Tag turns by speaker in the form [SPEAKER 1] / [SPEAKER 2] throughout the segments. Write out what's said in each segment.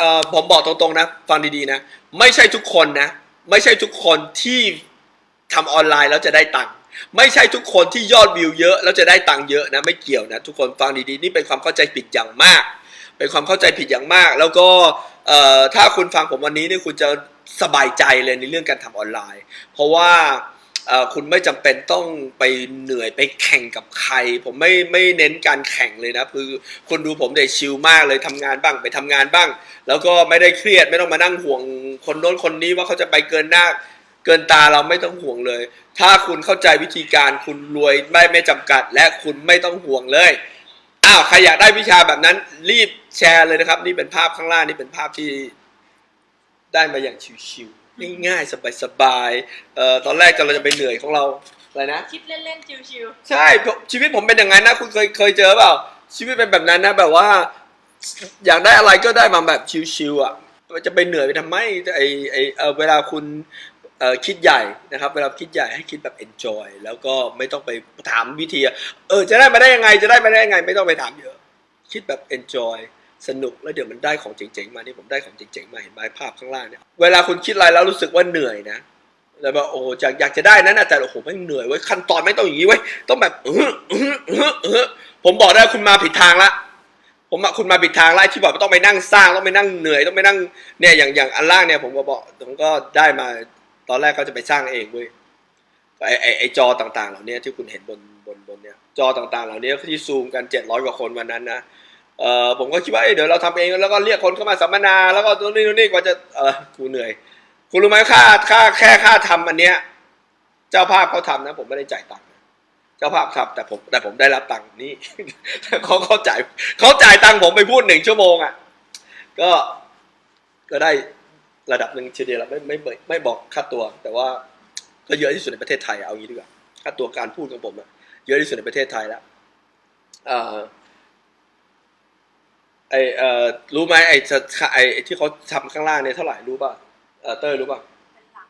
[SPEAKER 1] เอ่อผมบอกตรงๆนะ ฟังดีๆนะ ไม่ใช่ทุกคนนะ ไม่ใช่ทุกคนที่ทำออนไลน์แล้วจะได้ตังค์ไม่ใช่ทุกคนที่ยอดวิวเยอะแล้วจะได้ตังค์เยอะนะไม่เกี่ยวนะทุกคนฟังดีๆนี่เป็นความเข้าใจผิดอย่างมาก เป็นความเข้าใจผิดอย่างมาก แล้วก็เอ่อถ้าคุณฟังผมวันนี้นี่คุณจะสบายใจเลยในเรื่องการทำออนไลน์ เพราะว่า คุณไม่จำเป็นต้องไปเหนื่อยไปแข่งกับใคร ผมไม่ไม่เน้นการแข่งเลยนะคือคุณดูผมเด็ชิลมากเลยทำงานบ้างไปทำงานบ้าง แล้วก็ไม่ได้เครียดไม่ต้องมานั่งห่วงคนโน้นคนนี้ว่าเขาจะไปเกินหน้า เกินตาเราไม่ต้องห่วงเลย ถ้าคุณเข้าใจวิธีการคุณรวยไม่ไม่จำกัด และคุณไม่ต้องห่วงเลยอ้าวใครอยากได้วิชาแบบนั้น รีบแชร์เลยนะครับ นี่เป็นภาพข้างล่างนี่เป็นภาพที่ได้มาอย่างชิวๆ ง่ายๆสบายๆเอ่อตอนแรกเราจะไปเหนื่อยของเราอะไรนะ
[SPEAKER 2] คิดเล่นๆชิว
[SPEAKER 1] ใช่ผมชีวิตผมเป็นอย่างนั้นนะ คุณเคยเคยเจอเปล่า ชีวิตเป็นแบบนั้นนะแบบว่า อยากได้อะไรก็ได้มาแบบชิวๆอะมันจะไปเหนื่อยไปทำไมไอไอเออเวลาคุณเอ่อคิดใหญ่นะครับ เวลาคิดใหญ่ให้คิดแบบ enjoy แล้วก็ไม่ต้องไปถามวิธีอะเออจะได้มาได้ยังไงจะได้มาได้ยังไง ไม่ต้องไปถามเยอะ คิดแบบ enjoy สนุกแล้วเดี๋ยวมันได้ของเจ๋งๆมานี่ผมได้ของเจ๋งๆมาเห็นไหมภาพข้างล่างเนี่ยเวลาคุณคิดอะไรแล้วรู้สึกว่าเหนื่อยนะแล้วแบบโอ้โหอยากอยากจะได้นั้นนะแต่โอ้โหไม่เหนื่อยเว้ยขั้นตอนไม่ต้องอย่างนี้เว้ยต้องแบบอื้ออื้ออื้ออื้อผมบอกได้คุณมาผิดทางละผมอะคุณมาผิดทางละไอ้ที่บอกว่าต้องไปนั่งสร้างต้องไปนั่งเหนื่อยต้องไปนั่งเนี่ยอย่างอย่างอันล่างเนี่ยผมก็บอกผมก็ได้มาตอนแรกก็จะไปสร้างเองเว้ยไอไอไอจอต่างๆ เหล่านี้ที่คุณเห็นบนบนบนเนี่ยจอต่างๆ เหล่านี้ที่ซูมกันเจ็ดร้อยกว่าคนวันนั้นนะ เออผมก็คิดว่าเอ้เดี๋ยวเราทำเองแล้วก็เรียกคนเข้ามาสัมมนา แล้วก็ตรงนี้ตรงนี้กว่าจะเออกูเหนื่อย คุณรู้ไหมค่าค่าแค่ค่าทำอันเนี้ย เจ้าภาพเขาทำนะ ผมไม่ได้จ่ายตังค์เจ้าภาพทำแต่ผมแต่ผมได้รับตังค์นี่เขาเขาจ่ายเขาจ่ายตังค์ผมไปพูดหนึ่งชั่วโมงอะก็ก็ได้ระดับหนึ่งทีเดียวแล้วไม่ไม่ไม่ไม่บอกค่าตัว แต่ว่าก็เยอะที่สุดในประเทศไทยเอางี้ดีกว่าค่าตัวการพูดของผมอะเยอะที่สุดในประเทศไทยแล้วเอ่อ ไอเอ่อรู้ไหมไอจะไอไอ้ที่เขาทำข้างล่างเนี่ยเท่าไหร่รู้ป่ะเออเต้ยรู้ป่ะ
[SPEAKER 2] ๆเป็นหลัก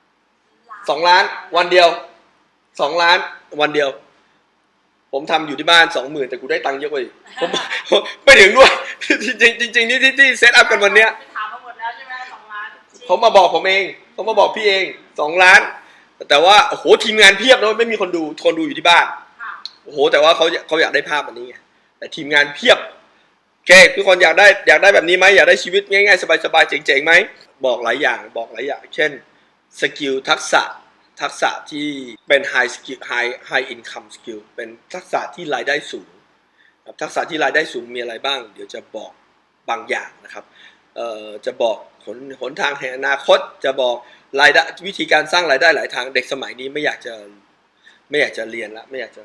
[SPEAKER 2] หก
[SPEAKER 1] สองล้านวันเดียวสองล้านวันเดียว ผมทำอยู่ที่บ้านสองหมื่นแต่กูได้ตังค์เยอะกว่าอีกผมผมไม่ถึงด้วย จริงจริงจริงๆนี่ที่ที่เซตอัพกันวันเนี้ย
[SPEAKER 2] ไปถามมาหมดแล้วใช่ไหมสองล้าน
[SPEAKER 1] เขามาบอกผมเอง เขามาบอกพี่เองสองล้าน แต่ว่าโอ้โหทีมงานเพียบนะไม่มีคนดูคนดูอยู่ที่บ้าน
[SPEAKER 2] ค่ะ
[SPEAKER 1] โอ้โหแต่ว่าเขาเขาอยากได้ภาพอันนี้ไงแต่ทีมงานเพียบ โอเคทุกคนอยากได้อยากได้แบบนี้ไหมอยากได้ชีวิตง่ายๆ สบายๆ เจ๋งๆไหมบอกหลายอย่างบอกหลายอย่าง เช่นสกิลทักษะทักษะที่เป็น high skill high high income skill เป็นทักษะที่รายได้สูงทักษะที่รายได้สูงมีอะไรบ้าง เดี๋ยวจะบอกบางอย่างนะครับจะบอกหนหนทางแห่งอนาคตจะบอกรายได้วิธีการสร้างรายได้หลายทางเด็กสมัยนี้ไม่อยากจะไม่อยากจะเรียนละไม่อยากจะ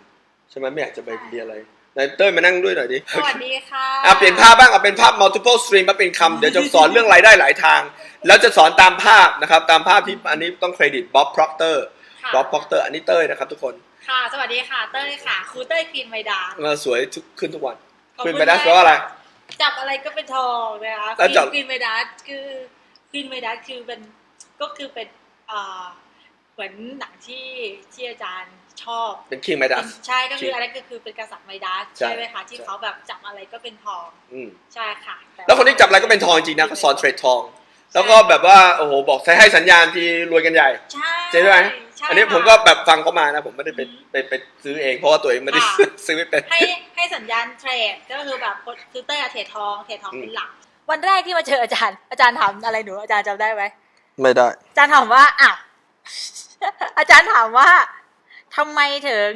[SPEAKER 1] ใช่ไหมไม่อยากจะไปเรียนอะไร นายเต้ยมานั่งด้วยหน่อยดิ
[SPEAKER 2] สวัสดีค่ะ
[SPEAKER 1] อะเปลี่ยนภาพบ้างเอาเป็นภาพ multiple stream มาเป็นคำเดี๋ยวจะสอนเรื่องรายได้หลายทาง แล้วจะสอนตามภาพนะครับ ตามภาพที่อันนี้ต้องเครดิตบ๊อบ proctor
[SPEAKER 2] ค่ะ
[SPEAKER 1] บ๊อบ proctor อันนี้เต้ยนะครับทุกคน
[SPEAKER 2] ค่ะ สวัสดีค่ะ เต้ยค่ะ ครูเต้ยกรีนไมดา
[SPEAKER 1] มาสวยทุกขึ้นทุกวัน
[SPEAKER 2] ขอบ
[SPEAKER 1] ขึ้น
[SPEAKER 2] คุณ
[SPEAKER 1] ไปได้
[SPEAKER 2] มาก
[SPEAKER 1] แปลว่าอะไร
[SPEAKER 2] จับอะไรก็เป็นทองนะคะ
[SPEAKER 1] แล้วจับ
[SPEAKER 2] กรีนไมดาคือกรีนไมดาคือเป็นก็คือเป็นอ่าเหมือนหนังที่ที่อาจารย์ ชอบ
[SPEAKER 1] เป็น king midas
[SPEAKER 2] ใช่ก็คือ
[SPEAKER 1] King
[SPEAKER 2] อะไรก็คือเป็นกษัตริย์ไมดาส
[SPEAKER 1] ใช่
[SPEAKER 2] ใช่ไหมคะที่
[SPEAKER 1] ใช่
[SPEAKER 2] เขาแบบจับอะไรก็เป็นทอง
[SPEAKER 1] อืม
[SPEAKER 2] ใช่ค่ะต่
[SPEAKER 1] แล้วคนที่จับอะไรก็เป็นทองจริงนะเขาสอนเทรดทอง แล้วก็แบบว่าโอ้โหบอกใช้ให้สัญญาณที่รวยกันใหญ่
[SPEAKER 2] ใช่
[SPEAKER 1] ใช่ไหม
[SPEAKER 2] ใช่
[SPEAKER 1] อันนี้
[SPEAKER 2] ค่ะ
[SPEAKER 1] ผมก็แบบฟังเขามานะผมไม่ได้ไป
[SPEAKER 2] อืม
[SPEAKER 1] ไปไปซื้อเองเพราะว่าตัวเองไม่ได้
[SPEAKER 2] ค่ะ
[SPEAKER 1] ซื้อไม่เป็น
[SPEAKER 2] ให้ให้สัญญาณเทรดก็คือแบบคือเต้ยอะเทรดทองเทรดทอง
[SPEAKER 1] อืม
[SPEAKER 2] เป็นหลัก วันแรกที่มาเจออาจารย์ อาจารย์ถามอะไรหนูอาจารย์จำได้ไหม
[SPEAKER 1] ไม่ได้
[SPEAKER 2] อาจารย์ถามว่าอ้าวอาจารย์ถามว่า ทำไมถึง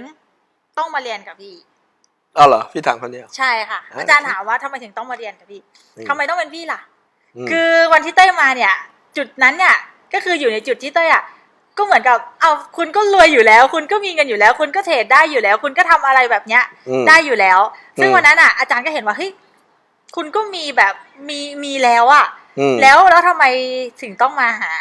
[SPEAKER 2] ต้องมาเรียนกับพี่
[SPEAKER 1] อ้าวเหรอ พี่ถามคนเดียว
[SPEAKER 2] ใช่ค่ะ
[SPEAKER 1] อ่า
[SPEAKER 2] อาจารย์ถามว่าทำไมถึงต้องมาเรียนกับพี่
[SPEAKER 1] อืม
[SPEAKER 2] ทำไมต้องเป็นพี่ล่ะ
[SPEAKER 1] ม
[SPEAKER 2] คือวันที่เต้ยมาเนี่ย จุดนั้นเนี่ยก็คืออยู่ในจุดที่เต้ยอะก็เหมือนกับ เอาคุณก็รวยอยู่แล้ว คุณก็มีเงินอยู่แล้ว คุณก็เทรดได้อยู่แล้ว คุณก็ทำอะไรแบบเนี้ย
[SPEAKER 1] ม
[SPEAKER 2] ได้อยู่แล้ว ซึ่ง
[SPEAKER 1] อืม
[SPEAKER 2] วันนั้นอะอาจารย์ก็เห็นว่าเฮ้ยคุณก็มีแบบมีมีแล้วอะ
[SPEAKER 1] อืม
[SPEAKER 2] แล้วแล้วทำไมถึงต้องมาหา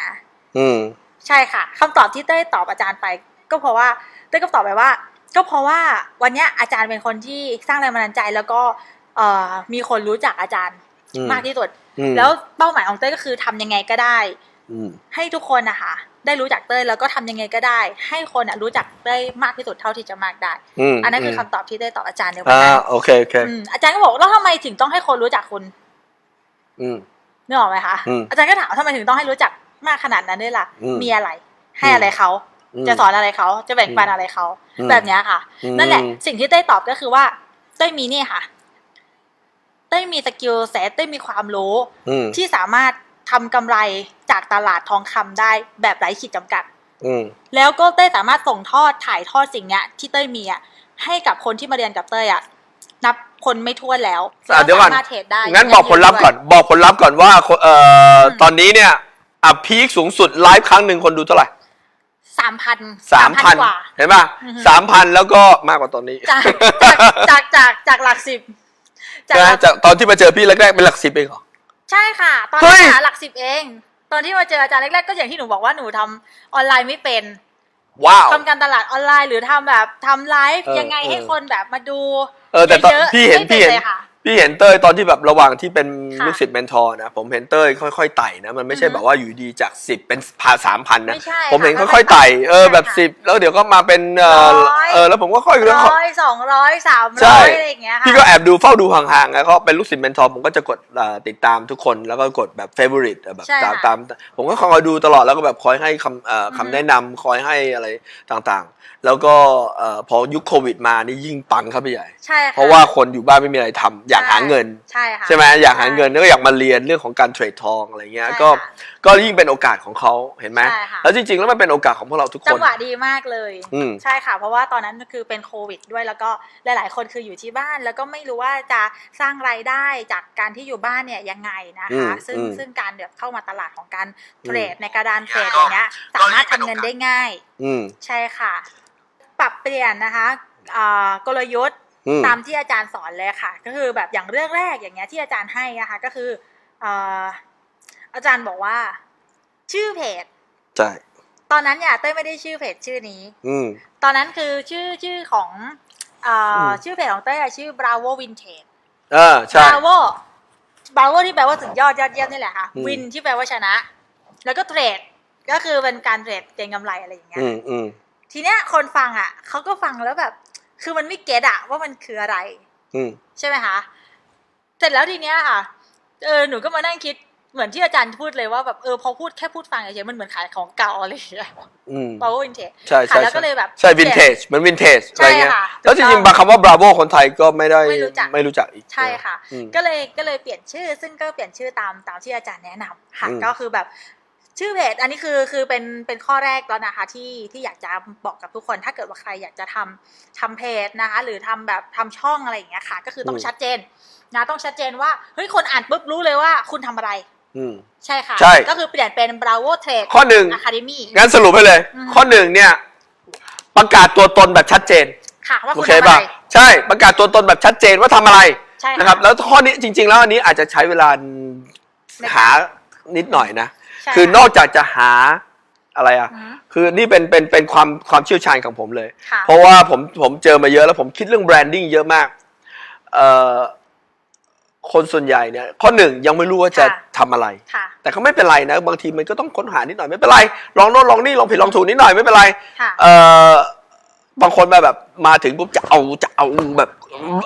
[SPEAKER 1] อืม
[SPEAKER 2] ใช่ค่ะคำตอบที่เต้ยตอบอาจารย์ไป ก็เพราะว่า เต้ยก็ตอบไปว่า ก็เพราะว่าวันเนี้ยอาจารย์เป็นคนที่สร้างแรงบันดาลใจ แล้วก็เอ่อมีคนรู้จักอาจารย์
[SPEAKER 1] อืม
[SPEAKER 2] มากที่สุด
[SPEAKER 1] อืม
[SPEAKER 2] แล้วเป้าหมายของเต้ยก็คือทำยังไงก็ได้
[SPEAKER 1] อืม
[SPEAKER 2] ให้ทุกคนนะคะได้รู้จักเต้ยแล้วก็ทำยังไงก็ได้ ให้คนอะรู้จักเต้ยมากที่สุดเท่าที่จะมากได้
[SPEAKER 1] อืม
[SPEAKER 2] อันนั้นคือคำตอบที่เต้ยตอบอาจารย์ในวัน
[SPEAKER 1] อ่า
[SPEAKER 2] นั้น
[SPEAKER 1] โอเคโอเค
[SPEAKER 2] อืมอาจารย์ก็บอกแล้วทำไมถึงต้องให้คนรู้จักคุณ
[SPEAKER 1] อืม
[SPEAKER 2] นึกออกไหมคะ
[SPEAKER 1] อืม
[SPEAKER 2] อาจารย์ก็ถามว่าทำไมถึงต้องให้รู้จักมากขนาดนั้นด้วยล่ะ
[SPEAKER 1] อืม
[SPEAKER 2] มีอะไร ให้อะไรเขา
[SPEAKER 1] อืม
[SPEAKER 2] จะสอนอะไรเขาจะแบ่งปันอะไรเขา
[SPEAKER 1] อืม
[SPEAKER 2] แบบเนี้ยค่ะ
[SPEAKER 1] อืม
[SPEAKER 2] นั่นแหละ สิ่งที่เต้ยตอบก็คือว่าเต้ยมีนี่ค่ะเต้ยมีสกิลเซตเต้ยมีความรู้
[SPEAKER 1] อืม
[SPEAKER 2] ที่สามารถทำกำไรจากตลาดทองคำได้แบบไร้ขีดจำกัด
[SPEAKER 1] อืม
[SPEAKER 2] แล้วก็เต้ยสามารถส่งทอดถ่ายทอดสิ่งเนี้ย ที่เต้ยมีอะให้กับคนที่มาเรียนกับเต้ยอะนับคนไม่ถ้วนแล้ว
[SPEAKER 1] อะเดี๋ยวก่อน
[SPEAKER 2] สามารถเทรดได้
[SPEAKER 1] งั้นบอกผลลัพธ์ก่อน บอกผลลัพธ์ก่อนว่าเอ่อตอนนี้เนี่ยอะพีคสูงสุดไลฟ์ครั้งหนึ่งคนดูเท่าไหร่
[SPEAKER 2] สามพัน
[SPEAKER 1] สามพัน
[SPEAKER 2] กว่า
[SPEAKER 1] เห็นป่ะ
[SPEAKER 2] อือฮึ
[SPEAKER 1] สามพันแล้วก็มากกว่าตอนนี้
[SPEAKER 2] จากจากจากจากจากหลักสิบจาก
[SPEAKER 1] ใช่ไห
[SPEAKER 2] ห
[SPEAKER 1] ม
[SPEAKER 2] ลัก
[SPEAKER 1] จากตอนที่มาเจอพี่แรกๆเป็นหลักสิบเองเหรอ
[SPEAKER 2] ใช่ค่ะ ตอน
[SPEAKER 1] เฮ้
[SPEAKER 2] นี้
[SPEAKER 1] ย
[SPEAKER 2] หาหลักสิบเอง ตอนที่มาเจออาจารย์แรกๆก็อย่างที่หนูบอกว่าหนูทำออนไลน์ไม่เป็น
[SPEAKER 1] ว้าว
[SPEAKER 2] ทำการตลาดออนไลน์หรือทำแบบทำไลฟ์
[SPEAKER 1] เออ
[SPEAKER 2] ยังไงให้
[SPEAKER 1] เออ
[SPEAKER 2] คนแบบมาดู
[SPEAKER 1] เออแต่ตอน
[SPEAKER 2] เยอะๆ
[SPEAKER 1] พี่เห็น
[SPEAKER 2] ไม่เป็
[SPEAKER 1] พี่เห็น
[SPEAKER 2] เลยค่ะ
[SPEAKER 1] พี่เห็นเต้ยตอนที่แบบระหว่างที่เป็น
[SPEAKER 2] ค่ะ
[SPEAKER 1] ลูกศิษย์เมนทอร์นะ ผมเห็นเต้ยค่อยๆไต่นะมันไม่ใช่
[SPEAKER 2] อือฮึ
[SPEAKER 1] แบบว่าอยู่ดีจากสิบเป็นพาสามพันนะ
[SPEAKER 2] ไม่ใช่
[SPEAKER 1] ผมเห็น
[SPEAKER 2] ค่ะ
[SPEAKER 1] ค่อยๆไต่เออ
[SPEAKER 2] ใช่
[SPEAKER 1] แบบ
[SPEAKER 2] ค่ะ
[SPEAKER 1] สิบแล้วเดี๋ยวก็มาเป็นเออ
[SPEAKER 2] ร้อย
[SPEAKER 1] เออแล้วผมก็ค่อยๆ
[SPEAKER 2] ร้อยสองร้อยสาม
[SPEAKER 1] ใช่
[SPEAKER 2] ร้อยอะไรอย่างเงี้ยค่ะ
[SPEAKER 1] พี่ก็แอบดูเฝ้าดูห่างๆแล้วก็เป็นลูกศิษย์เมนทอร์ผมก็จะกดเอ่อติดตามทุกคนแล้วก็กดแบบเฟ v o r i t e แบบ
[SPEAKER 2] ใช่
[SPEAKER 1] ตาม
[SPEAKER 2] ค่ะ
[SPEAKER 1] ตามผมก็คอยดูตลอดแล้วก็แบบคอยให้คำเอ่อ
[SPEAKER 2] อือฮึ
[SPEAKER 1] คำแนะนำคอยให้อะไรต่างๆ แล้วก็เอ่อพอยุคโควิดมานี่ยิ่งปังครับพี่ใหญ่
[SPEAKER 2] ใช่ค่
[SPEAKER 1] เพราะว่าคนอยู่บ้านไม่มีอะไรทำอยากหาเงิน
[SPEAKER 2] ใช่ค่ะ
[SPEAKER 1] ใช่ไหมอยากหาเงินแล้วก็อยากมาเรียนเรื่องของการเทรดทองอะไรเงี้ย
[SPEAKER 2] ใช่
[SPEAKER 1] ก็
[SPEAKER 2] ค่ะ
[SPEAKER 1] ก็ยิ่งเป็นโอกาสของเขาเห็นไหม
[SPEAKER 2] ใช่ค่ะ
[SPEAKER 1] แล้วจริงๆแล้วมันเป็นโอกาสของพวกเราทุกค
[SPEAKER 2] จั
[SPEAKER 1] น
[SPEAKER 2] งหวะดีมากเลย
[SPEAKER 1] อืม
[SPEAKER 2] ใช่ค่ะ เพราะว่าตอนนั้นคือเป็นโควิดด้วยแล้วก็หลาย ๆ คนคืออยู่ที่บ้าน แล้วก็ไม่รู้ว่าจะสร้างรายได้จากการที่อยู่บ้านเนี่ยยังไงนะคะ
[SPEAKER 1] อืม
[SPEAKER 2] ซึ่ง
[SPEAKER 1] อืม
[SPEAKER 2] ซึ่งการแบบเข้ามาตลาดของการเทรด
[SPEAKER 1] อืม
[SPEAKER 2] ในกระดานเทรดอย่างเงี้ยสามารถทำเงินได้ง่าย
[SPEAKER 1] อืม
[SPEAKER 2] ใช่ค่ะ ปรับเปลี่ยนนะคะอ่ากลยุทธ์
[SPEAKER 1] อืม
[SPEAKER 2] ตามที่อาจารย์สอนเลยค่ะ ก็คือแบบอย่างเรื่องแรกอย่างเงี้ยที่อาจารย์ให้นะคะก็คืออ่าอาจารย์บอกว่า ชื่อเพจ
[SPEAKER 1] ใช่
[SPEAKER 2] ตอนนั้นเนี่ยเต้ยไม่ได้ชื่อเพจชื่อนี้
[SPEAKER 1] อืม
[SPEAKER 2] ตอนนั้นคือชื่อชื่อของอ่า
[SPEAKER 1] อืม
[SPEAKER 2] ชื่อเพจของเต้ยอะชื่อ Bravo Vintage
[SPEAKER 1] เออใช่
[SPEAKER 2] Bravo Bravo ที่แปลว่าสุดยอดยอดเยี่ยมนี่แหละค่ะ
[SPEAKER 1] อืม
[SPEAKER 2] Win ที่แปลว่าชนะ แล้วก็เทรดก็คือเป็นการเทรดเก็งกำไรอะไรอย่างเงี้ย
[SPEAKER 1] อืมอืม
[SPEAKER 2] ทีเนี้ยคนฟังอะเขาก็ฟังแล้วแบบ คือมันไม่เก็ตอะว่ามันคืออะไร
[SPEAKER 1] อืม
[SPEAKER 2] ใช่ไหมคะเสร็จแล้วทีเนี้ยค่ะ เออหนูก็มานั่งคิดเหมือนที่อาจารย์พูดเลยว่าแบบเออพอพูดแค่พูดฟังเฉยๆมันเหมือนขายของเก่าอะไรอย่างเงี้ย
[SPEAKER 1] อืม
[SPEAKER 2] Bravo Vintage
[SPEAKER 1] ใช่
[SPEAKER 2] ค่ะ
[SPEAKER 1] ใช่
[SPEAKER 2] แล้วก็เลยแบบ
[SPEAKER 1] ใช่วินเทจเหมือนวินเทจ
[SPEAKER 2] ใช่
[SPEAKER 1] อะไรเงี้ย
[SPEAKER 2] ค่ะ
[SPEAKER 1] แล้วจ
[SPEAKER 2] ถูกต้
[SPEAKER 1] ริ
[SPEAKER 2] อง
[SPEAKER 1] งๆบางคำว่าบราโวคนไทยก็ไม่ได้
[SPEAKER 2] ไม่รู้จัก
[SPEAKER 1] ไม่รู้จักอีก
[SPEAKER 2] ใช่ค่ะ
[SPEAKER 1] อืม
[SPEAKER 2] ก็เลยก็เลยเปลี่ยนชื่อ ซึ่งก็เปลี่ยนชื่อตามตามที่อาจารย์แนะนำค่ะ
[SPEAKER 1] อืม
[SPEAKER 2] ก็คือแบบ ชื่อเพจอันนี้คือคือเป็นเป็นข้อแรกแล้วนะคะที่ที่อยากจะบอกกับทุกคน ถ้าเกิดว่าใครอยากจะทำทำเพจนะคะ หรือทำแบบทำช่องอะไรอย่างเงี้ยค่ะ ก็คือต้องชัดเจนนะต้องชัดเจนว่าเฮ้ยคนอ่านปุ๊บรู้เลยว่าคุณทำอะไร
[SPEAKER 1] อืม
[SPEAKER 2] ใช่ค่ะ
[SPEAKER 1] ใช่
[SPEAKER 2] ก็คือเปลี่ยนเป็น Bravo Trade
[SPEAKER 1] ข้อหนึ่ง
[SPEAKER 2] Academy
[SPEAKER 1] งั้นสรุปให้เลย
[SPEAKER 2] อืม
[SPEAKER 1] ข้อหนึ่งเนี่ย ประกาศตัวตนแบบชัดเจน
[SPEAKER 2] ค่ะว่า
[SPEAKER 1] โอ
[SPEAKER 2] คุณ
[SPEAKER 1] เค
[SPEAKER 2] ทำอะ
[SPEAKER 1] ป่ะ
[SPEAKER 2] ไร
[SPEAKER 1] ใช่ประกาศตัวตนแบบชัดเจนว่าทำอะไร
[SPEAKER 2] ใช่ค่ะ
[SPEAKER 1] นะครับ แล้วข้อนี้จริง ๆ แล้วอันนี้อาจจะใช้เวลา
[SPEAKER 2] ในการ
[SPEAKER 1] หานิดหน่อยนะ
[SPEAKER 2] ใช่
[SPEAKER 1] คือนอกจากจะหาอะไรอะ
[SPEAKER 2] อืม
[SPEAKER 1] คือนี่เป็นเป็นเป็นความความเชี่ยวชาญของผมเลย
[SPEAKER 2] ค่ะ
[SPEAKER 1] เพราะว่าผมผมเจอมาเยอะแล้วผมคิดเรื่องแบรนดิ้งเยอะมากเอ่อคนส่วนใหญ่เนี่ย ข้อหนึ่งยังไม่รู้ว่าจะ
[SPEAKER 2] ค่ะ
[SPEAKER 1] ทำอะไร
[SPEAKER 2] ค่ะ
[SPEAKER 1] แต่ก็ไม่เป็นไรนะ บางทีมันก็ต้องค้นหานิดหน่อยไม่เป็นไรลองโน่นลองนี่ลองผิดลองถูกนิดหน่อยไม่เป็นไร
[SPEAKER 2] ค่ะ
[SPEAKER 1] เอ่อบางคนมาแบบมาถึงปุ๊บจะเอาจะเอาแบบ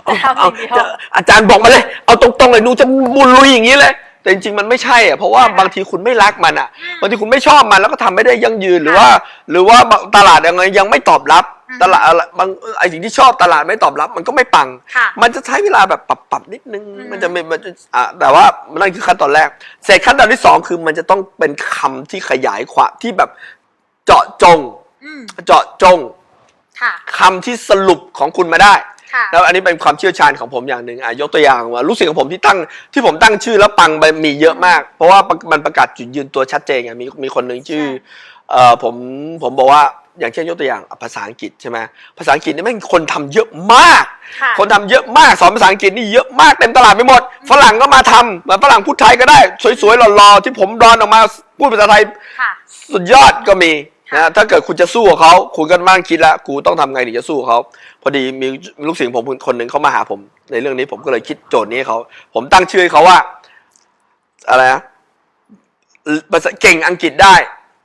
[SPEAKER 1] เอา
[SPEAKER 2] จะเอา
[SPEAKER 1] เอา
[SPEAKER 2] อย่างเดียว
[SPEAKER 1] จะอาจารย์บอกมาเลย เอาตรงๆเลยหนูจะบุญลุยอย่างนี้เลย แต่จริงๆมันไม่ใช่อะเพราะว่า
[SPEAKER 2] ใช่ค่ะ
[SPEAKER 1] บางทีคุณไม่รักมันอะ
[SPEAKER 2] อืม
[SPEAKER 1] บางทีคุณไม่ชอบมันแล้วก็ทำไม่ได้ยั่งยืนหรือว่า หรือว่าตลาดยังไงยังไม่ตอบรับ
[SPEAKER 2] อืม
[SPEAKER 1] ตลาดอะไรบางไอ้สิ่งที่ชอบตลาดไม่ตอบรับ มันก็ไม่ปัง
[SPEAKER 2] ค่ะ
[SPEAKER 1] มันจะใช้เวลาแบบปรับปรับนิดนึง
[SPEAKER 2] อืม
[SPEAKER 1] มันจะไม่มันจะอ่าแต่ว่านั่นคือขั้นตอนแรก เสร็จขั้นตอนที่สองคือมันจะต้องเป็นคำที่ขยายความที่แบบเจาะจง
[SPEAKER 2] อืม
[SPEAKER 1] เจาะจง
[SPEAKER 2] ค่ะ
[SPEAKER 1] คำที่สรุปของคุณมาได้
[SPEAKER 2] ค่ะ
[SPEAKER 1] แล้วอันนี้เป็นความเชี่ยวชาญของผมอย่างหนึ่งอะยกตัวอย่างว่าลูกศิษย์ของผมที่ตั้งที่ผมตั้งชื่อแล้วปังไปมีเยอะมาก เพราะว่ามันประกาศจุดยืนตัวชัดเจนไงมีมีคนหนึ่งชื่อ
[SPEAKER 2] ใช่
[SPEAKER 1] เอ่อผมผมบอกว่าอย่างเช่นยกตัวอย่างอะภาษาอังกฤษใช่ไหมภาษาอังกฤษนี่แม่งคนทำเยอะมาก
[SPEAKER 2] ค่ะ
[SPEAKER 1] คนทำเยอะมากสอนภาษาอังกฤษนี่เยอะมากเต็มตลาดไปหมด ฝรั่งก็มาทำเหมือนฝรั่งพูดไทยก็ได้ สวยๆหล่อๆที่ผมรอนออกมาพูดภาษาไทย
[SPEAKER 2] ค่ะ
[SPEAKER 1] สุดยอดก็มี
[SPEAKER 2] ค่ะ
[SPEAKER 1] นะถ้าเกิดคุณจะสู้กับเขาคุณก็มั่งคิดแล้วกูต้องทำไงถึงจะสู้กับเขาพอดีมีลูกศิษย์ผมคนหนึ่งเขามาหาผม ในเรื่องนี้ผมก็เลยคิดโจทย์นี้ให้เขา ผมตั้งชื่อให้เขาว่า อะไรนะภาษาเก่งอังกฤษได้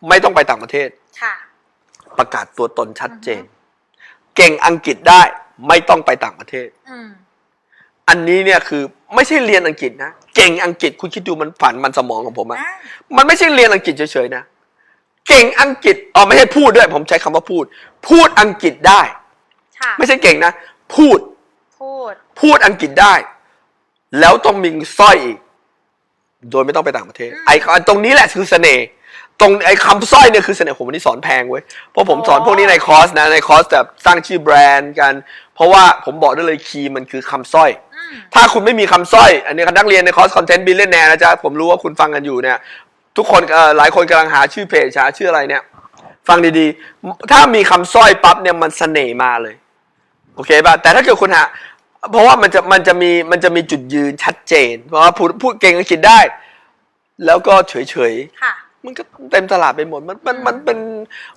[SPEAKER 1] ไม่ต้องไปต่างประเทศ
[SPEAKER 2] ค่ะ
[SPEAKER 1] ประกาศตัวตนชัดเจน
[SPEAKER 2] อือฮึ
[SPEAKER 1] เก่งอังกฤษได้ ไม่ต้องไปต่างประเทศ
[SPEAKER 2] อืม
[SPEAKER 1] อันนี้เนี่ยคือไม่ใช่เรียนอังกฤษนะ เก่งอังกฤษคุณคิดดูมันฝันมันสมองของผมอะ
[SPEAKER 2] อ่า
[SPEAKER 1] มันไม่ใช่เรียนอังกฤษเฉยๆนะ เก่งอังกฤษอ๋อไม่ใช่พูดด้วย ผมใช้คำว่าพูด พูดอังกฤษได้
[SPEAKER 2] ค่ะ
[SPEAKER 1] ไม่ใช่เก่งนะ พูด
[SPEAKER 2] พูด
[SPEAKER 1] พูดอังกฤษได้ แล้วต้องมีสร้อยอีก โดยไม่ต้องไปต่างประเทศ
[SPEAKER 2] อืม
[SPEAKER 1] ไอ้ตรงนี้แหละคือเสน่ห์ตรงไอ้คำสร้อยเนี่ยคือเสน่ห์ผมวันนี้สอนแพงเว้ยเพราะผมสอน
[SPEAKER 2] อ๋อ
[SPEAKER 1] พวกนี้ในคอร์สนะในคอร์สแบบสร้างชื่อแบรนด์กัน เพราะว่าผมบอกได้เลยคีย์มันคือคำสร้อย
[SPEAKER 2] อืม
[SPEAKER 1] ถ้าคุณไม่มีคำสร้อย อันนี้นักเรียนในคอร์สคอนเทนต์บิลเลนแนร์นะจ๊ะผมรู้ว่าคุณฟังกันอยู่เนี่ย ทุกคนเอ่อหลายคนกำลังหาชื่อเพจหาชื่ออะไรเนี่ย ฟังดีๆ ถ้ามีคำสร้อยปั๊บเนี่ยมันเสน่ห์มาเลย โอเคป่ะ แต่ถ้าเกิดคุณหา เพราะว่ามันจะมันจะมีมันจะมีจุดยืนชัดเจน เพราะว่าพูดพูดเก่งอังกฤษได้ แล้วก็เฉยๆ
[SPEAKER 2] ค่ะ
[SPEAKER 1] มันก็เต็มตลาดไปหมด มันมันมันเป็น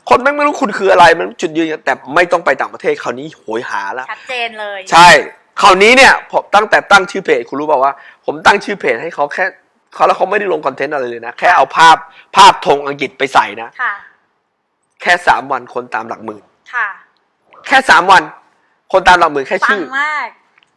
[SPEAKER 1] คนแม่งไม่รู้คุณคืออะไร มันจุดยืนแต่ไม่ต้องไปต่างประเทศคราวนี้โหยหาละ
[SPEAKER 2] ชัดเจนเลย
[SPEAKER 1] ใช่ คราวนี้เนี่ยผมตั้งแต่ตั้งชื่อเพจคุณรู้เปล่าว่า ผมตั้งชื่อเพจให้เขาแค่ เขาแล้วเขาไม่ได้ลงคอนเทนต์อะไรเลยนะ แค่เอาภาพภาพธงอังกฤษไปใส่นะ
[SPEAKER 2] ค่ะ
[SPEAKER 1] แค่สามวันคนตามหลักหมื่น
[SPEAKER 2] ค่ะ
[SPEAKER 1] แค่สามวัน คนตามหลักหมื่นแค่
[SPEAKER 2] ปั
[SPEAKER 1] ชื่
[SPEAKER 2] ง
[SPEAKER 1] อ
[SPEAKER 2] มาก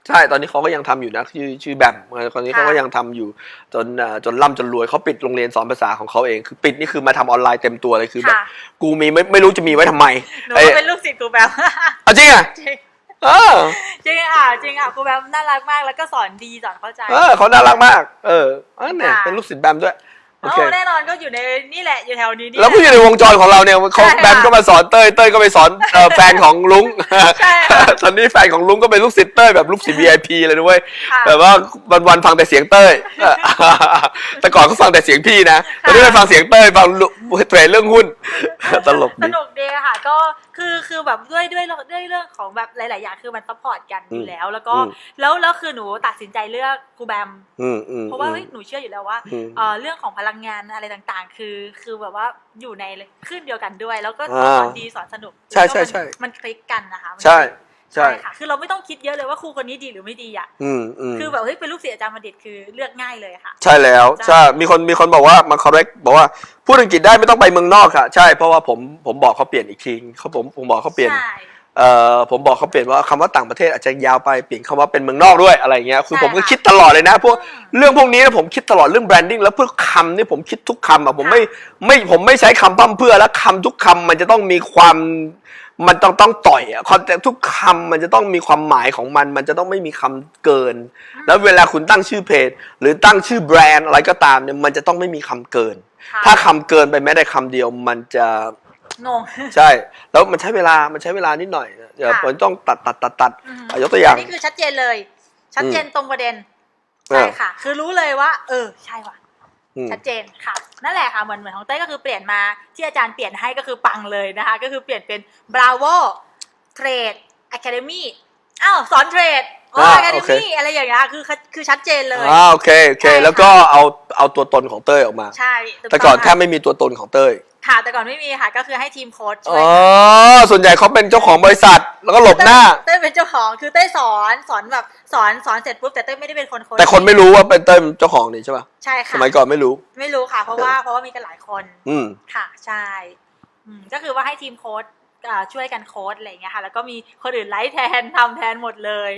[SPEAKER 1] ใช่ ตอนนี้เขาก็ยังทำอยู่นะ ชื่อชื่อแบมคนนี้
[SPEAKER 2] ค่ะ
[SPEAKER 1] เขาก็ยังทำอยู่จนเอ่อจนร่ำจนรวยเขาปิดโรงเรียนสอนภาษาของเขาเอง คือปิดนี่คือมาทำออนไลน์เต็มตัวเลยคือแบบ
[SPEAKER 2] ค่ะ
[SPEAKER 1] กูมีไม่ไม่รู้จะมีไว้ทำไม
[SPEAKER 2] หนู
[SPEAKER 1] เอ้ย
[SPEAKER 2] ก็เป็นลูกศิษย์ครูแบม
[SPEAKER 1] เอาจริงอะ
[SPEAKER 2] จริง
[SPEAKER 1] เออ
[SPEAKER 2] จริงอะจริงอะครูแบมน่ารักมากแล้วก็สอนดีสอนเข้าใจ
[SPEAKER 1] เออเขาน่ารักมาก เอออันเนี่ย
[SPEAKER 2] ค่ะ
[SPEAKER 1] เป็นลูกศิษย์แบมด้วย โอ
[SPEAKER 2] โอ้
[SPEAKER 1] เค
[SPEAKER 2] แน่นอนก็อยู่ในนี่แหละอยู่แถวนี้นี่
[SPEAKER 1] แล้ว
[SPEAKER 2] หะ
[SPEAKER 1] ผู้อยู่ในวงจรของเราเนี่ยเขา
[SPEAKER 2] ใช่ค่ะ
[SPEAKER 1] แบมก็มาสอนเต้ยเต้ยก็ไปสอนเอ่อแฟนของลุง
[SPEAKER 2] ใช่ค่ะ
[SPEAKER 1] ตอนนี้แฟนของลุงก็เป็นลูกศิษย์เต้ยแบบลูกศิษย์ VIP เลยด้วย
[SPEAKER 2] ค่ะ
[SPEAKER 1] แบบว่าวันๆฟังแต่เสียงเต้ยแต่ก่อนเขาฟังแต่เสียงพี่นะตอนนี้ไปฟังเสียงเต้ยฟังลุเทรดเรื่องหุ้นตลก
[SPEAKER 2] ส
[SPEAKER 1] ดี
[SPEAKER 2] นุกดีค่ะ ก็ คือคือแบบด้วยด้วยด้วยเรื่องของแบบหลาย ๆ อย่างคือมันซัพพอร์ตกันอยู่แล้ว แล้วก็
[SPEAKER 1] อืม
[SPEAKER 2] แล้วแล้วคือหนูตัดสินใจเลือกครูแบม
[SPEAKER 1] อืมอืม
[SPEAKER 2] เพราะว่าเฮ้ยหนูเชื่ออยู่แล้วว่า
[SPEAKER 1] อืม
[SPEAKER 2] เอ่อเรื่องของพลังงานอะไรต่าง ๆ คือคือแบบว่าอยู่ในคลื่นเดียวกันด้วย แล้วก็
[SPEAKER 1] อ่า
[SPEAKER 2] สอนดีสอนสนุก
[SPEAKER 1] ใช่ใช่
[SPEAKER 2] แล้วก็มัน
[SPEAKER 1] ใช่
[SPEAKER 2] มันคลิกกันนะคะมัน
[SPEAKER 1] ใช่
[SPEAKER 2] คลิก
[SPEAKER 1] ใช่
[SPEAKER 2] ค่ะ คือเราไม่ต้องคิดเยอะเลยว่าครูคนนี้ดีหรือไม่ดีอะ
[SPEAKER 1] อืมอืม
[SPEAKER 2] คือแบบเฮ้ยเป็นลูกศิษย์อาจารย์บัณฑิตคือเลือกง่ายเลยค่ะ
[SPEAKER 1] ใช่แล้ว
[SPEAKER 2] ใช่
[SPEAKER 1] ใช่มีคนมีคนบอกว่ามา correct บอกว่าพูดอังกฤษได้ไม่ต้องไปเมืองนอกค่ะ ใช่เพราะว่าผมผมบอกเขาเปลี่ยนอีกทีเขาผมผมบอกเขาเปลี่ยน
[SPEAKER 2] ใช่
[SPEAKER 1] เอ่อผมบอกเขาเปลี่ยนว่าคำว่าต่างประเทศอาจจะยาวไปเปลี่ยนคำว่าเป็นเมืองนอกด้วยอะไรเงี้ยคือ
[SPEAKER 2] ใช่
[SPEAKER 1] ผมก็
[SPEAKER 2] ค่ะ
[SPEAKER 1] คิดตลอดเลยนะพวก
[SPEAKER 2] อืม
[SPEAKER 1] เรื่องพวกนี้นะผมคิดตลอดเรื่องแบรนดิ้งแล้วเพื่อคำนี่ผมคิดทุกคำอะผม
[SPEAKER 2] ค่ะ
[SPEAKER 1] ไม่ไม่ผมไม่ใช้คำพั่มเพรื่อแล้วคำทุกคำมันจะต้องมีความมันต้องต้องต่อยอะคอนแต่ทุกคำมันจะต้องมีความหมายของมัน มันจะต้องไม่มีคำเกิน แล้วเวลาคุณตั้งชื่อเพจ หรือตั้งชื่อแบรนด์อะไรก็ตามเนี่ยมันจะต้องไม่มีคำเกิน
[SPEAKER 2] ค่ะ
[SPEAKER 1] ถ้าคำเกินไปแม้แต่คำเดียวมันจะ
[SPEAKER 2] งง
[SPEAKER 1] ใช่ แล้วมันใช้เวลา มันใช้เวลานิดหน่อยเดี๋ยว
[SPEAKER 2] ค่ะ
[SPEAKER 1] ผมต้องตัดตัดตัดตัด
[SPEAKER 2] อืม
[SPEAKER 1] อะยกตัวอย่าง
[SPEAKER 2] นนี้คือชัดเจนเลย ชัดเจนตรงประเด็น
[SPEAKER 1] เออ
[SPEAKER 2] ใช่ค่ะ คือรู้เลยว่า เออ ใช่ว่ะ
[SPEAKER 1] อืม
[SPEAKER 2] ชัดเจนค่ะ นั่นแหละค่ะ เหมือนเหมือนของเต้ยก็คือเปลี่ยนมาที่อาจารย์เปลี่ยนให้ก็คือปังเลยนะคะ ก็คือเปลี่ยนเป็น Bravo Trade Academy อ้าวสอนเทรด อ๋อ
[SPEAKER 1] อ่า
[SPEAKER 2] Academy
[SPEAKER 1] โอเค
[SPEAKER 2] อะไรอย่างเงี้ยคือคือชัดเจนเลย
[SPEAKER 1] อ่าโอเคโอเค
[SPEAKER 2] ใช่ค่ะ
[SPEAKER 1] แล้วก็เอาเอาตัวตนของเต้ยออกมา
[SPEAKER 2] ใช่ถู
[SPEAKER 1] แต่ก่อน
[SPEAKER 2] ง
[SPEAKER 1] แทบไม่มีตัวตนของเต้ย
[SPEAKER 2] ค่ะแต่ก่อนไม่มีค่ะก็คือให้ทีมโค้ชช่
[SPEAKER 1] อ๋
[SPEAKER 2] วย
[SPEAKER 1] อส่วนใหญ่เขาเป็นเจ้าของบริษัท แล้วก็หลบหน้า
[SPEAKER 2] เต้ยเป็นเจ้าของคือเต้ยสอนสอนแบบสอนสอนเสร็จปุ๊บแต่เต้ยไม่ได้เป็นคนโค้ช
[SPEAKER 1] แต่คนไม่รู้ว่าเป็นเต้ยเจ้าของนี่ใช่ป่ะ
[SPEAKER 2] ใช่
[SPEAKER 1] ส
[SPEAKER 2] ค่ะ
[SPEAKER 1] มัยก่อนไม่รู้
[SPEAKER 2] ไม่รู้ค่ะเพราะว่าเพราะว่ามีกันหลายคน
[SPEAKER 1] อืม
[SPEAKER 2] ค่ะ ใช่อืมก็คือว่าให้ทีมโค้ดอ่า ช่วยกันโค้ดอะไรอย่างเงี้ยค่ะ แล้วก็มีคนอื่นไลฟ์แทนทำแทนหมดเลย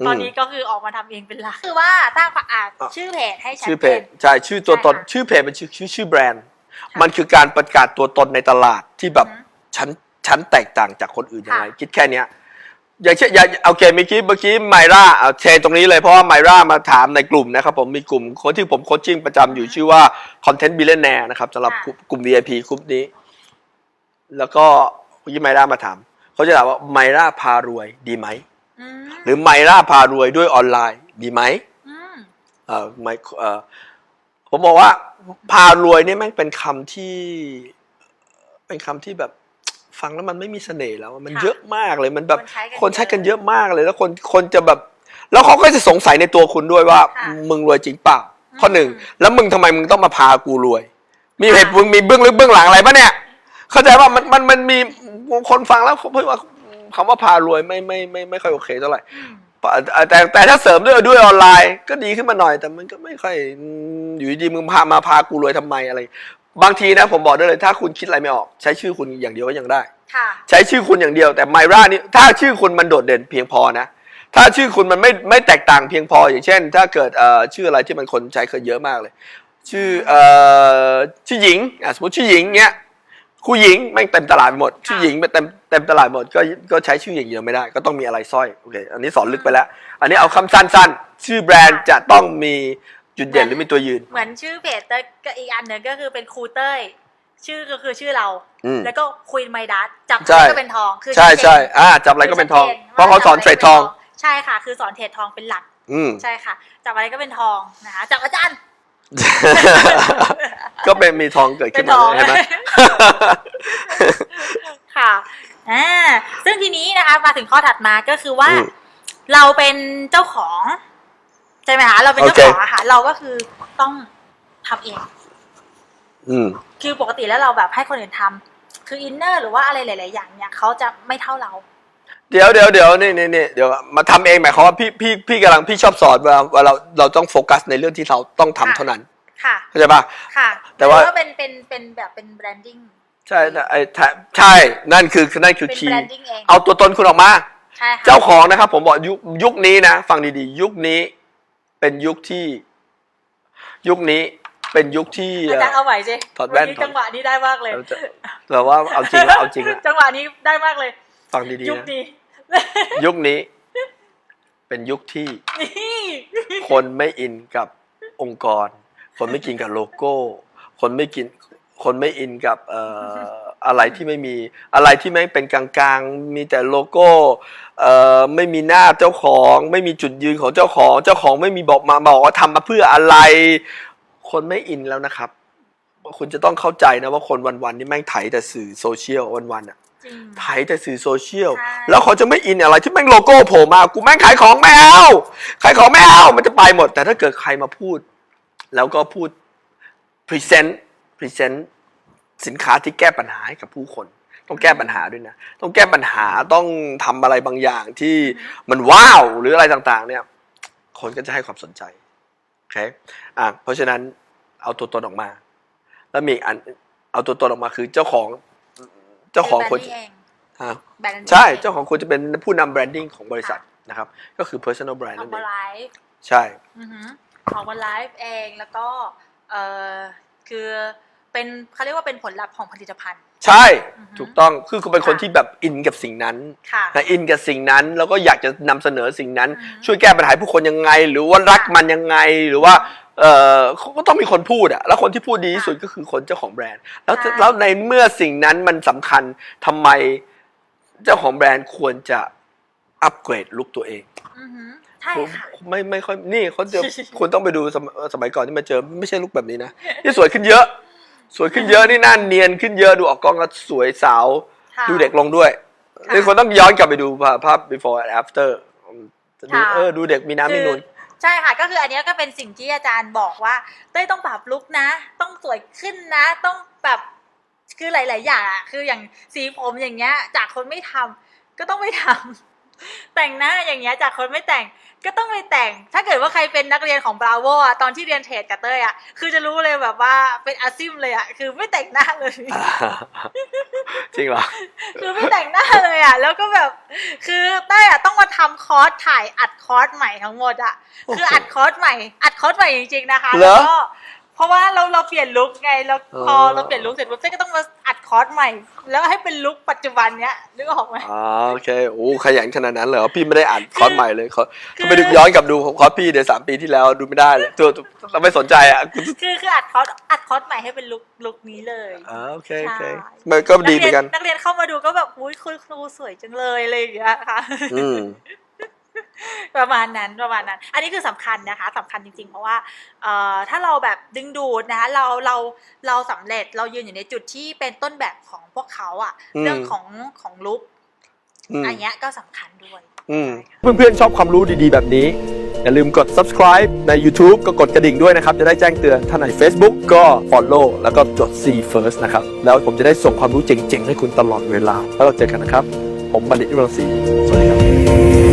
[SPEAKER 1] อืม
[SPEAKER 2] ตอนนี้ก็คือออกมาทำเองเป็นหลักคือว่าตั้งอ่า
[SPEAKER 1] อะ
[SPEAKER 2] ชื่อเพจให้ชัด
[SPEAKER 1] ชื่อเพ
[SPEAKER 2] เจ
[SPEAKER 1] จ
[SPEAKER 2] น
[SPEAKER 1] ใช่ชื่อตัวตน
[SPEAKER 2] ใช่ค่ะ
[SPEAKER 1] ชื่อเพจเป็นชื่อชื่อชื่อแบรนด์
[SPEAKER 2] ค่ะ
[SPEAKER 1] มันคือการประกาศตัวตนในตลาดที่แบบ
[SPEAKER 2] อือฮึ
[SPEAKER 1] ฉันฉันแตกต่างจากคนอื่นยังไง
[SPEAKER 2] ค่ะ
[SPEAKER 1] คิดแค่เนี้ยอย่างเช่นอย่างโอเคเมื่อกี้เมื่อกี้ไมร่าเอาเชร์ตรงนี้เลยเพราะว่าไมร่ามาถามในกลุ่มนะครับผมมีกลุ่มคนที่ผมโคชชิ่งประจำอยู่ชื่อว่า Content Billionaire นะครับสำหรับ
[SPEAKER 2] ค่ะ
[SPEAKER 1] กลุ่ม VIP กลุ่มนี้ แล้วก็ เมื่อกี้ไมร่ามาถามเขาจะถามว่าไมร่าพารวยดีไหม
[SPEAKER 2] อืม
[SPEAKER 1] หรือไมร่าพารวยด้วยออนไลน์ดีไหม
[SPEAKER 2] อืม
[SPEAKER 1] เอ่อไมเอ่อผมบอกว่าพารวยเนี่ยแม่งเป็นคำที่ เป็นคำที่แบบฟังแล้วมันไม่มีเสน่ห์แล้ว มัน
[SPEAKER 2] ค่ะ
[SPEAKER 1] เยอะมากเลยมันแบบ
[SPEAKER 2] คนใช้กัน
[SPEAKER 1] คนใช้กัน
[SPEAKER 2] เย
[SPEAKER 1] เย
[SPEAKER 2] อะ
[SPEAKER 1] อะมากเลย แล้วคนคนจะแบบ แล้วเขาก็จะสงสัยในตัวคุณด้วยว่า
[SPEAKER 2] ค่ะ
[SPEAKER 1] มึงรวยจริงเปล่า
[SPEAKER 2] อืม
[SPEAKER 1] ข้อหนึ่งแล้วมึงทำไมมึงต้องมาพากูรวย มี
[SPEAKER 2] ค่ะ
[SPEAKER 1] เหตุมึงมีเบื้องลึกเบื้องหลังอะไรปะเนี่ย เข้าใจว่ามันมันมันมีคนฟังแล้วเขาพูดว่าคำว่าพารวยไม่ไม่ไม่ไม่ค่อยโอเคเท่าไหร่
[SPEAKER 2] อืม
[SPEAKER 1] แต่แต่แต่ถ้าเสริมด้วยด้วยออนไลน์ก็ดีขึ้นมาหน่อย แต่มันก็ไม่ค่อยอืมอยู่ดีๆมึงพามาพากูรวยทำไมอะไร บางทีนะผมบอกได้เลย ถ้าคุณคิดอะไรไม่ออก ใช้ชื่อคุณอย่างเดียวก็ยังได้
[SPEAKER 2] ค่ะ
[SPEAKER 1] ใช้ชื่อคุณอย่างเดียว แต่ไมร่านี่ถ้าชื่อคุณมันโดดเด่นเพียงพอนะถ้าชื่อคุณมันไม่ไม่แตกต่างเพียงพอ อย่างเช่น ถ้าเกิดเอ่อชื่ออะไรที่มันคนใช้เคยเยอะมากเลย ชื่อเอ่อชื่อหญิงอะสมมติชื่อหญิงเงี้ย ครูหญิงแม่งเต็มตลาดไปหมดชื่อหญิงเต็มเต็มตลาดหมดก็ก็ใช้ชื่ออย่างเดียวไม่ได้ ก็ต้องมีอะไรสร้อยโอเคอันนี้สอนลึกไปแล้ว อันนี้เอาคำสั้นๆ ชื่อแบรนด์จะต้องมีจุดเด่นหรือมีตัวยืน
[SPEAKER 2] เหมือนชื่อเพจเต้ยก็อีกอันหนึ่งก็คือเป็นครูเต้ยชื่อก็คือชื่อเรา
[SPEAKER 1] อืม
[SPEAKER 2] แล้วก็ควีนไมดัสจับ
[SPEAKER 1] ใช่
[SPEAKER 2] อะไรก็เป็นทองคือ
[SPEAKER 1] ใช่
[SPEAKER 2] ชัดเจน
[SPEAKER 1] ใช่อ่าจับอะไรก็เป็นทอง
[SPEAKER 2] ชัดจ
[SPEAKER 1] เพราะเขาสอนเทรดทอง
[SPEAKER 2] ใช่ค่ะ คือสอนเทรดทองเป็นหลัก
[SPEAKER 1] อืม
[SPEAKER 2] ใช่ค่ะ จับอะไรก็เป็นทองนะคะจับอาจารย์
[SPEAKER 1] ก็เป็นมีทองเกิดขึ้นมา
[SPEAKER 2] เป็นทอง
[SPEAKER 1] ใช่ไหม
[SPEAKER 2] ค่ะอ่าซึ่งทีนี้นะคะมาถึงข้อถัดมาก็คือว่า
[SPEAKER 1] อืม
[SPEAKER 2] เราเป็นเจ้าของใช่ไหมคะเราเป็นเจ้า
[SPEAKER 1] โอเค
[SPEAKER 2] ของอาหารเราก็คือต้องทำเอง
[SPEAKER 1] อืม
[SPEAKER 2] คือปกติแล้วเราแบบให้คนอื่นทำคืออินเนอร์หรือว่าอะไรหลาย ๆ อย่างเนี่ยเขาจะไม่เท่าเรา
[SPEAKER 1] เดี๋ยวเดี๋ยวเดี๋ยวนี่นี่นี่เดี๋ยวมาทำเองหมายความว่าพี่พี่พี่กำลังพี่ชอบสอนว่าว่าเราเราต้องโฟกัสในเรื่องที่เราต้องทำ
[SPEAKER 2] ค่ะ
[SPEAKER 1] เท่านั้น
[SPEAKER 2] ค่ะ
[SPEAKER 1] เข้าใจป่ะ
[SPEAKER 2] ค่ะ
[SPEAKER 1] แต่ว่า
[SPEAKER 2] หรือเป็นเป็นเป็นแบบเป็นแบรนดิ้ง
[SPEAKER 1] ใช่แต่ไอ้ถ้าใช่นั่นคือนั่นคือ
[SPEAKER 2] เป็น
[SPEAKER 1] คี
[SPEAKER 2] แบร
[SPEAKER 1] ย์
[SPEAKER 2] นดิ้งเอง
[SPEAKER 1] เอาตัวตนคุณออกมา
[SPEAKER 2] ใช่ค่ะ
[SPEAKER 1] เจ้าของนะครับ ผมบอกยุคยุคนี้นะ ฟังดีๆ ยุคนี้เป็นยุคที่ ยุคนี้เป็นยุคที่
[SPEAKER 2] อาจารย์เอาใหม่สิ
[SPEAKER 1] ถอดแว่น
[SPEAKER 2] เมื่อกี้
[SPEAKER 1] ถอด
[SPEAKER 2] จังหวะนี้ได้มากเลย
[SPEAKER 1] เราจะเราว่าเอาจริงแล้วเอาจริงแล้ว
[SPEAKER 2] จังหวะนี้ได้มากเลย
[SPEAKER 1] ฟังดี
[SPEAKER 2] ยุค
[SPEAKER 1] ๆนะ
[SPEAKER 2] นี้
[SPEAKER 1] ยุคนี้เป็นยุคที่
[SPEAKER 2] นี่
[SPEAKER 1] คนไม่อินกับองค์กร คนไม่กินกับโลโก้ คนไม่กินคนไม่อินกับเอ่ออะไรที่ไม่มีอะไรที่ไม่เป็นกลางๆ มีแต่โลโก้เอ่อไม่มีหน้าเจ้าของ ไม่มีจุดยืนของเจ้าของ เจ้าของไม่มีบอกมาบอกว่าทำมาเพื่ออะไร คนไม่อินแล้วนะครับ คุณจะต้องเข้าใจนะว่าคนวันๆนี่แม่งไถแต่สื่อโซเชียลวันๆอะ
[SPEAKER 2] จริง
[SPEAKER 1] ไถแต่สื่อโซเชียล
[SPEAKER 2] ใช่
[SPEAKER 1] แล้วเขาจะไม่อินอะไรที่แม่งโลโก้โผล่มา กูแม่งขายของไม่เอาขายของไม่เอา มันจะไปหมด แต่ถ้าเกิดใครมาพูด แล้วก็พูดพรีเซนต์พรีเซนต์สินค้าที่แก้ปัญหาให้กับผู้คน ต้องแก้ปัญหาด้วยนะ ต้องแก้ปัญหาต้องทำอะไรบางอย่างที่มันว้าวหรืออะไรต่างๆ เนี่ย คนก็จะให้ความสนใจโอเคอะเพราะฉะนั้นเอาตัวตนออกมา แล้วมีอีกอันเอาตัวตนออกมาคือเจ้าของ เจ้าของ
[SPEAKER 2] เป็
[SPEAKER 1] คน
[SPEAKER 2] แบรนดิ้เอง
[SPEAKER 1] ฮะ
[SPEAKER 2] แบรนดิ้ง
[SPEAKER 1] ใช่
[SPEAKER 2] อง
[SPEAKER 1] เจ้าของควรจะเป็นผู้นำแบรนดิ้งของบริษัทนะครับ ก็คือ personal brand
[SPEAKER 2] ออ
[SPEAKER 1] นั่
[SPEAKER 2] ก
[SPEAKER 1] นเอ
[SPEAKER 2] มางไลฟ์
[SPEAKER 1] ใช่
[SPEAKER 2] อือหือออกมาไลฟ์เองแล้วก็เออคือเป็นเขาเรียกว่าเป็นผลลัพธ์ของผลิตภัณฑ์
[SPEAKER 1] ใช่
[SPEAKER 2] อือฮึ
[SPEAKER 1] ถูกต้องคือคุณเป็นคน
[SPEAKER 2] ค่ะ
[SPEAKER 1] ที่แบบอินกับสิ่งนั้น
[SPEAKER 2] ค่ะ
[SPEAKER 1] นะอินกับสิ่งนั้นแล้วก็อยากจะนำเสนอสิ่งนั้น
[SPEAKER 2] อือฮึ
[SPEAKER 1] ช่วยแก้ปัญหาให้ผู้คนยังไง หรือว่ารักมันยังไงหรือว่า เออเขาก็ต้องมีคนพูดอะแล้วคนที่พูดดีที่สุดก็คือคนเจ้าของแบรนด์ แล้ว
[SPEAKER 2] ใช่
[SPEAKER 1] แล้วในเมื่อสิ่งนั้นมันสำคัญทำไมเจ้าของแบรนด์ควรจะอัปเกรดลุคตัวเอง
[SPEAKER 2] อือหือใช่ค่ะ
[SPEAKER 1] ไม่ไม่ค่อยนี่เขาจะ คุณต้องไปดูสมสมัยก่อนที่มาเจอไม่ใช่ลุคแบบนี้นะนี่สวยขึ้นเยอะ สวยขึ้นเยอะนี่หน้าเนียนขึ้นเยอะดูออกกล้องแล้วสวยสาว
[SPEAKER 2] ค่ะ
[SPEAKER 1] ดูเด็กลงด้วย
[SPEAKER 2] ค่ะ
[SPEAKER 1] นี่คนต้องย้อนกลับไปดูภาพภาพ before and after จะดู
[SPEAKER 2] ค่ะ
[SPEAKER 1] เออดูเด็กมีน้ำมีนูน
[SPEAKER 2] คือ ใช่ค่ะก็คืออันนี้ก็เป็นสิ่งที่อาจารย์บอกว่าเต้ยต้องปรับลุกนะ ต้องสวยขึ้นนะ ต้องแบบคือหลาย ๆ อย่างอะคืออย่างสีผมอย่างเงี้ย จากคนไม่ทำก็ต้องไม่ทำ แต่งหน้าอย่างเงี้ยจากคนไม่แต่งก็ต้องไปแต่ง ถ้าเกิดว่าใครเป็นนักเรียนของบราโวอะตอนที่เรียนเทรดกับเต้ยอะคือจะรู้เลยแบบว่าเป็นอาซิมเลยอะคือไม่แต่งหน้าเลย
[SPEAKER 1] จริงเหรอ
[SPEAKER 2] คือไม่แต่งหน้าเลยอะแล้วก็แบบคือเต้ยอะต้องมาทำคอร์สถ่ายอัดคอร์สใหม่ทั้งหมดอะ
[SPEAKER 1] โอ้โห
[SPEAKER 2] คืออัดคอร์สใหม่ อัดคอร์สใหม่จริงๆนะคะ
[SPEAKER 1] เหร
[SPEAKER 2] แล้
[SPEAKER 1] อ
[SPEAKER 2] วก็เพราะว่าเราเราเปลี่ยนลุคไงแล้วพอ
[SPEAKER 1] อ๋อ
[SPEAKER 2] เราเปลี่ยนลุคเสร็จปุ๊บเต้ยก็ต้องมาอัด คอร์สใหม่ แล้วให้เป็นลุคปัจจุบันเนี้ยนึกออกไหม
[SPEAKER 1] อ๋อโอเคโอ้ขยันขนาดนั้นเหรอพี่ไม่ได้อ่านคอร์สใหม่เลยเขา
[SPEAKER 2] คือ
[SPEAKER 1] ถ้าไปดูย้อนกลับดูคอร์สพี่เดี๋ยวสามปีที่แล้วดูไม่ได้เลยตัวตัวเราไม่สนใจอะกู
[SPEAKER 2] คือคืออัดคอร์สอัดคอร์สใหม่ให้เป็นลุคลุคนี้เลย
[SPEAKER 1] อ๋อโอเคโอเค
[SPEAKER 2] ใช่
[SPEAKER 1] มันก็ดีเหมือนกัน
[SPEAKER 2] นักเรียนเข้ามาดูก็แบบอุ้ยคุณครูสวยจังเลยอะไรอย่างเงี้ยค่ะ
[SPEAKER 1] อืม
[SPEAKER 2] ประมาณนั้นประมาณนั้น อันนี้คือสำคัญนะคะสำคัญจริงๆ เพราะว่าเอ่อถ้าเราแบบดึงดูดนะคะ เราเราเราสำเร็จเรายืนอยู่ในจุดที่เป็นต้นแบบของพวกเขาอะ
[SPEAKER 1] อืม
[SPEAKER 2] เรื่องของของลุก
[SPEAKER 1] อืม
[SPEAKER 2] อันเนี้ยก็สำคัญด้วย
[SPEAKER 1] อืมเพื่อนๆชอบความรู้ดีๆแบบนี้ อย่าลืมกด subscribe ใน YouTube ก็กดกระดิ่งด้วยนะครับ จะได้แจ้งเตือนถ้าใน Facebook ก็ follow แล้วก็จด see first นะครับ แล้วผมจะได้ส่งความรู้เจ๋งๆ ให้คุณตลอดเวลา แล้วเราเจอกันนะครับ ผมบัณฑิตวิรังศรีสวัสดีครับ